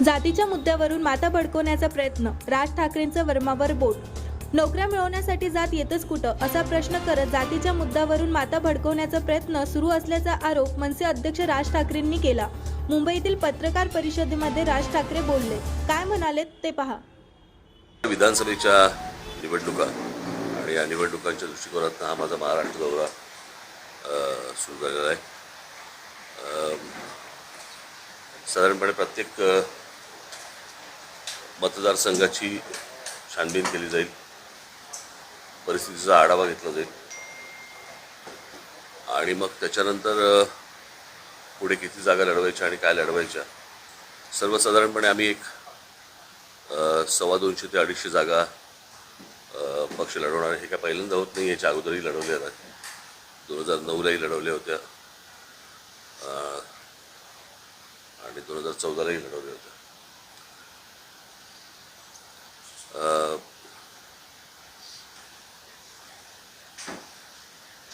जातीच्या मुद्द्यावरून माता भडकवण्याचा प्रयत्न राज ठाकरेंचं वर्मावर बोट. नोकऱ्या मिळवण्यासाठी जात येतच कुठं असा प्रश्न करत जातीच्या मुद्द्यावरून माता भडकवण्याचा प्रयत्न सुरू असल्याचा आरोप मनसे अध्यक्ष राज ठाकरेंनी केला. मुंबईतील पत्रकार परिषदेमध्ये राज ठाकरे बोलले. काय म्हणाले ते पहा. विधानसभेच्या निवडणुका आणि या निवडणुकांच्या दृष्टिकोनातून हा माझा महाराष्ट्र दौरा सुरू झालेला आहे. साधारणपणे प्रत्येक मतदारसंघाची छानबीन केली जाईल. परिस्थितीचा आढावा घेतला जाईल. आणि मग त्याच्यानंतर पुढे किती जागा लढवायच्या आणि काय लढवायच्या. सर्वसाधारणपणे आम्ही एक सव्वा दोनशे ते अडीचशे जागा पक्ष लढवणार हे काय पहिल्यांदा होत नाही याच्या अगोदरही लढवल्या दोन हजार नऊलाही लढवल्या होत्या. आणि दोन हजार चौदालाही लढवल्या होत्या.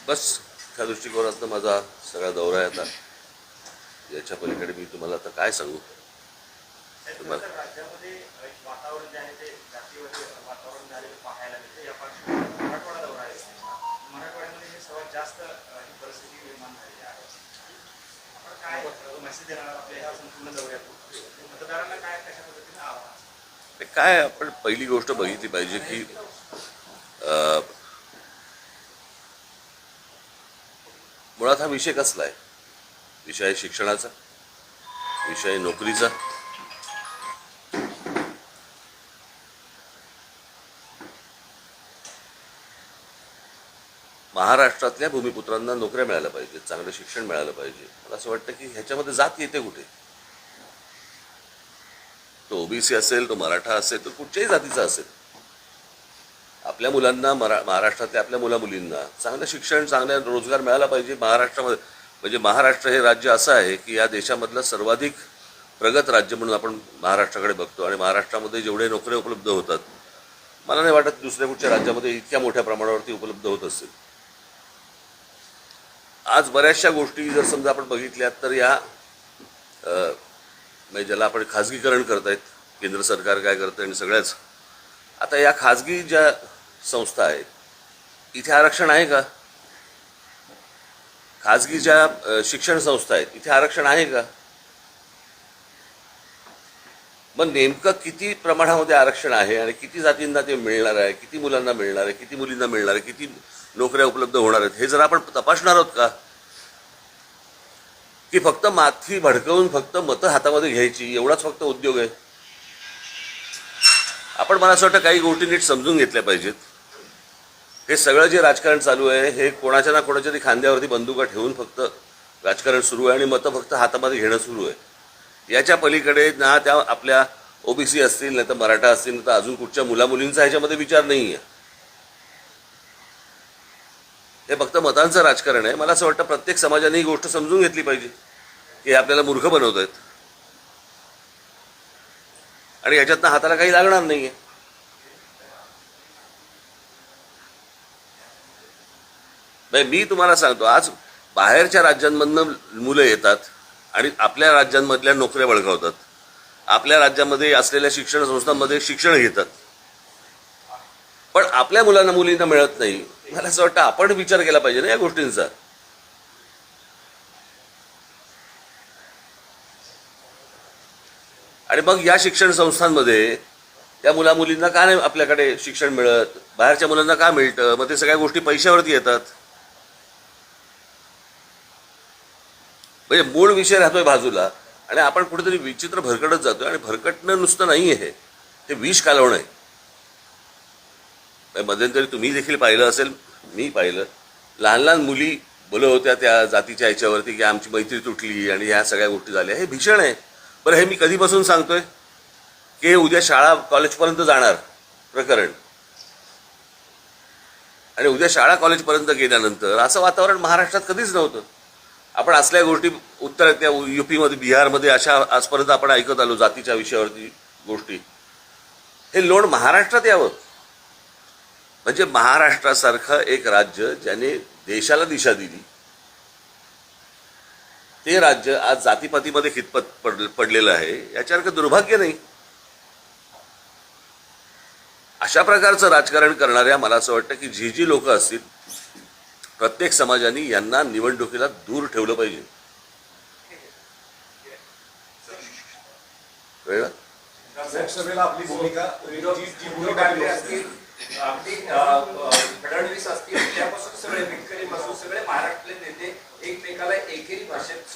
बस त्या दृष्टिकोनातनं माझा सगळा दौरा आहे आता. याच्या पलीकडे मी तुम्हाला आता काय सांगू? तुम्हाला जास्त ही परिस्थिती निर्माण झालेली आहे. आपण काय मेसेज देणार आपल्या ह्या संपूर्ण दौऱ्यातून? काय आपण पहिली गोष्ट बघितली पाहिजे की मुळात हा विषय कसला आहे? विषय आहे शिक्षणाचा? विषय नोकरीचा? महाराष्ट्रातल्या भूमिपुत्रांना नोकऱ्या मिळायला पाहिजेत चांगलं शिक्षण मिळालं पाहिजे. मला असं वाटतं की ह्याच्यामध्ये जात येते कुठे? तो ओबीसी असेल तो मराठा असेल तो कुठच्याही जातीचा असेल. आपल्या मुलांना मरा महाराष्ट्रातल्या आपल्या मुला मुलींना चांगलं शिक्षण चांगला रोजगार मिळाला पाहिजे महाराष्ट्रामध्ये. म्हणजे महाराष्ट्र हे राज्य असं आहे की या देशामधलं सर्वाधिक प्रगत राज्य म्हणून आपण महाराष्ट्राकडे बघतो आणि महाराष्ट्रामध्ये जेवढे नोकऱ्या उपलब्ध होतात मला नाही वाटत दुसऱ्या कुठच्या राज्यामध्ये इतक्या मोठ्या प्रमाणावरती उपलब्ध होत असेल आज बऱ्याचशा गोष्टी जर समजा आपण बघितल्यात तर या म्हणजे ज्याला आपण खाजगीकरण करतायत केंद्र सरकार काय करतं आणि सगळ्याच. आता या खाजगी ज्या संस्था आहेत इथे आरक्षण आहे का? खाजगी ज्या शिक्षण संस्था आहेत इथे आरक्षण आहे का? मग नेमकं किती प्रमाणामध्ये आरक्षण आहे आणि किती जातींना ते मिळणार आहे किती मुलांना मिळणार आहे किती मुलींना मिळणार आहे किती नोकऱ्या उपलब्ध होणार आहेत हे जर आपण तपासणार आहोत का? की फक्त माथी भडकवून फक्त मतं हातामध्ये घ्यायची एवढाच फक्त उद्योग आहे. आपण मला असं वाटतं काही गोष्टी नीट समजून घेतल्या पाहिजेत. हे सगळं जे राजकारण चालू आहे हे कोणाच्या ना कोणाच्या तरी खांद्यावरती बंदुका ठेवून फक्त राजकारण सुरू आहे आणि मतं फक्त हातामध्ये घेणं सुरू आहे. याच्या पलीकडे ना त्या आपल्या ओबीसी असतील नाही तर मराठा असतील नाही तर अजून कुठच्या मुलामुलींचा ह्याच्यामध्ये विचार नाही आहे हे फक्त मतांचं राजकारण आहे. मला असं वाटतं प्रत्येक समाजाने ही गोष्ट समजून घेतली पाहिजे की हे आपल्याला मूर्ख बनवत आहेत आणि ह्याच्यातनं हाताला काही लागणार नाहीये. नाही मी तुम्हाला सांगतो आज बाहेरच्या राज्यांमधनं मुलं येतात आणि आपल्या राज्यांमधल्या नोकऱ्या बळकावतात आपल्या राज्यामध्ये असलेल्या शिक्षण संस्थांमध्ये शिक्षण घेतात. पण आपल्या मुलांना मुलींना मिळत नाही. मला असं वाटतं आपण विचार केला पाहिजे ना या गोष्टींचा. आणि मग या शिक्षण संस्थांमध्ये त्या मुला मुलींना का नाही आपल्याकडे शिक्षण मिळत? बाहेरच्या मुलांना का मिळतं? मग ते सगळ्या गोष्टी पैशावरती येतात. म्हणजे मूळ विषय राहतोय बाजूला. आणि आपण कुठेतरी विचित्र भरकटत जातोय आणि भरकटणं नुसतं नाही आहे ते विष कालवणं आहे. मध्यंतरी तुम्ही देखील पाहिलं असेल मी पाहिलं लहान लहान मुली बोलत होत्या त्या जातीच्या याच्यावरती की आमची मैत्री तुटली आणि ह्या सगळ्या गोष्टी झाल्या. हे भीषण आहे. बरं हे मी कधीपासून सांगतोय? की उद्या शाळा कॉलेजपर्यंत जाणार प्रकरण. आणि उद्या शाळा कॉलेजपर्यंत गेल्यानंतर असं वातावरण महाराष्ट्रात कधीच नव्हतं. आपण असल्या गोष्टी उत्तर त्या युपीमध्ये बिहारमध्ये अशा आजपर्यंत आपण ऐकत आलो जातीच्या विषयावरती गोष्टी. हे लोण महाराष्ट्रात यावं. म्हणजे महाराष्ट्रासारखं एक राज्य ज्याने देशाला दिशा दिली. ते राज्य आज जातीपातीमध्ये खितपत पड पडलेलं आहे. याच्यासारखं दुर्भाग्य नाही. अशा प्रकारचं राजकारण करणाऱ्या मला असं वाटतं की जी जी लोक असतील प्रत्येक समाजाने यांना निवडणुकीला दूर ठेवलं पाहिजे. कळलं? आपली अगदी फडणवीस असतील त्यापासून सगळे विटकरी पासून सगळे महाराष्ट्रातले नेते एकमेकाला एकेरी भाषेत